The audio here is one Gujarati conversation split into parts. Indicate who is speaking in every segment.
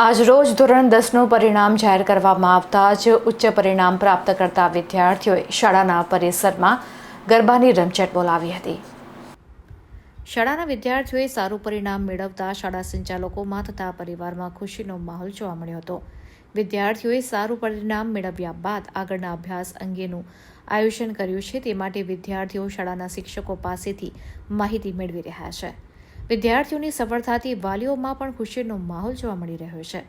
Speaker 1: આજરોજ ધોરણ દસનું પરિણામ જાહેર કરવામાં આવતા જ ઉચ્ચ પરિણામ પ્રાપ્ત કરતા વિદ્યાર્થીઓએ શાળાના પરિસરમાં ગરબાની રમઝટ બોલાવી હતી. શાળાના વિદ્યાર્થીઓએ સારું પરિણામ મેળવતા શાળા સંચાલકોમાં તથા પરિવારમાં ખુશીનો માહોલ જોવા મળ્યો હતો. વિદ્યાર્થીઓએ સારું પરિણામ મેળવ્યા બાદ આગળના અભ્યાસ અંગેનું આયોજન કર્યું છે. તે માટે વિદ્યાર્થીઓ શાળાના શિક્ષકો પાસેથી માહિતી મેળવી રહ્યા છે. વિદ્યાર્થીઓની સફળતાથી વાલીઓમાં પણ ખુશીનો માહોલ જોવા મળી રહ્યો છે.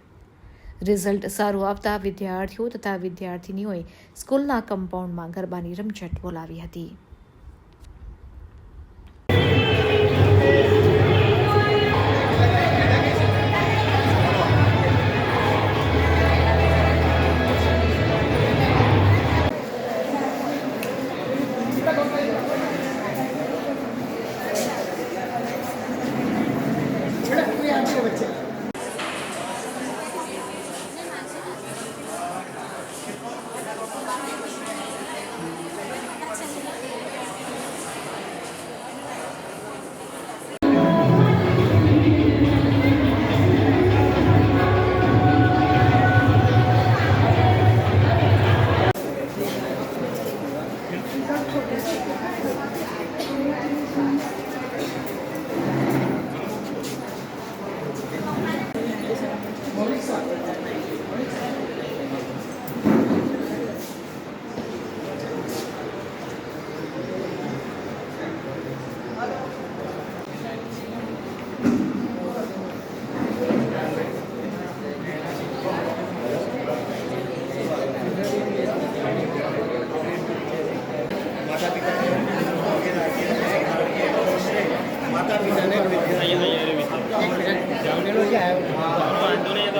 Speaker 1: રિઝલ્ટ સારું આવતા વિદ્યાર્થીઓ તથા વિદ્યાર્થિનીઓએ સ્કૂલના કમ્પાઉન્ડમાં ગરબાની રમઝટ બોલાવી હતી.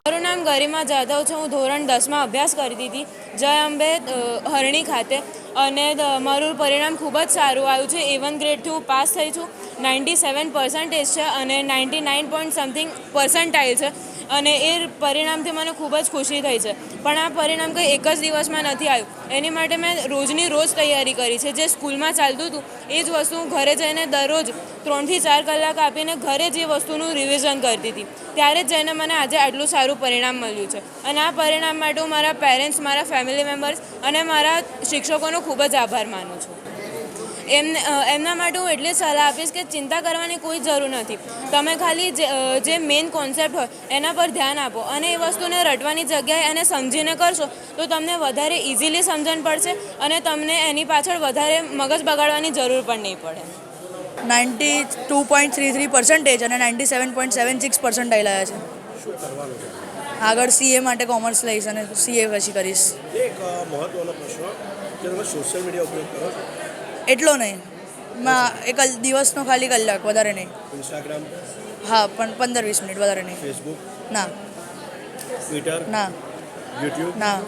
Speaker 2: મારું નામ ગરિમા જાધવ છે. હું ધોરણ દસમાં અભ્યાસ કરી દીધી. જય અંબે હરણી ખાતે. અને મારું પરિણામ ખૂબ જ સારું આવ્યું છે. એ વન ગ્રેડથી હું પાસ થઈ છું. નાઇન્ટી સેવન પર્સન્ટેજ છે અને ninety nine point something percentile છે. અને એ પરિણામથી મને ખૂબ જ ખુશી થઈ છે. પણ આ પરિણામ કંઈ એક જ દિવસમાં નથી આવ્યું. એની માટે મેં રોજની રોજ તૈયારી કરી છે. જે સ્કૂલમાં ચાલતું હતું, એ જ વસ્તુ હું ઘરે જઈને દરરોજ ત્રણથી ચાર કલાક આપીને ઘરે જે વસ્તુનું રિવિઝન કરતી હતી, ત્યારે જ જઈને મને આજે આટલું સારું પરિણામ મળ્યું છે. અને આ પરિણામ માટે હું મારા પેરેન્ટ્સ મારા ફેમિલી મેમ્બર્સ અને મારા શિક્ષકોનો ખૂબ જ આભાર માનું છું. એમને એમના માટે હું એટલી સલાહ આપીશ કે ચિંતા કરવાની કોઈ જરૂર નથી. તમે ખાલી જે જે મેઇન કોન્સેપ્ટ હોય એના પર ધ્યાન આપો અને એ વસ્તુને રટવાની જગ્યાએ એને સમજીને કરશો તો તમને વધારે ઇઝીલી સમજણ પડશે અને તમને એની પાછળ વધારે મગજ બગાડવાની જરૂર પણ નહીં પડે.
Speaker 3: Ninety two point three three percentage અને ninety seven point seven six percentile આવ્યા છે. આગળ સીએ માટે કોમર્સ લઈશ અને સીએ પછી કરીશ.
Speaker 4: એક મહત્વનો પ્રશ્ન કે તમે સોશિયલ મીડિયા ઉપયોગ કરો છો?
Speaker 3: એટલો નહીં. માં એક કલ- દિવસનો ખાલી કલાક વધારે નહીં.
Speaker 4: ઇન્સ્ટાગ્રામ
Speaker 3: હા પણ પંદર વીસ મિનિટ વધારે નહીં.
Speaker 4: ફેસબુક
Speaker 3: ના.
Speaker 4: ટ્વિટર
Speaker 3: ના.
Speaker 4: યુટ્યુબ
Speaker 3: ના.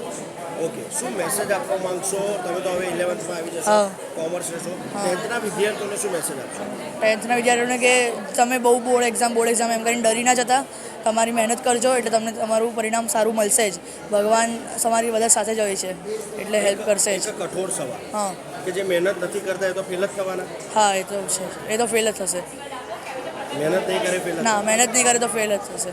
Speaker 4: ઓકે શું મેસેજ આપવા માંગશો? તમે તો હવે ઇલેવન્થમાં આવી જશો. કોમર્સ લેશો ટેન્થના વિદ્યાર્થીઓને શું મેસેજ આપશો?
Speaker 3: ટેન્થના વિદ્યાર્થીઓને કે તમે બહુ બોર્ડ એક્ઝામ બોર્ડ એક્ઝામ એમ કરીને ડરી ના જતા. તમારી મહેનત કરજો એટલે તમને તમારું પરિણામ સારું મળશે જ. ભગવાન તમારી બધા સાથે જ હોય છે એટલે હેલ્પ કરશે જ.
Speaker 4: કઠોર સવાલ.
Speaker 3: હા.
Speaker 4: કે જે મહેનત નથી કરતા એ તો ફેલ જ થવાના.
Speaker 3: હા એ તો છે એ તો ફેલ જ થશે.
Speaker 4: મહેનત નહીં કરે ફેલ
Speaker 3: ના મહેનત નહીં કરે તો ફેલ જ થશે.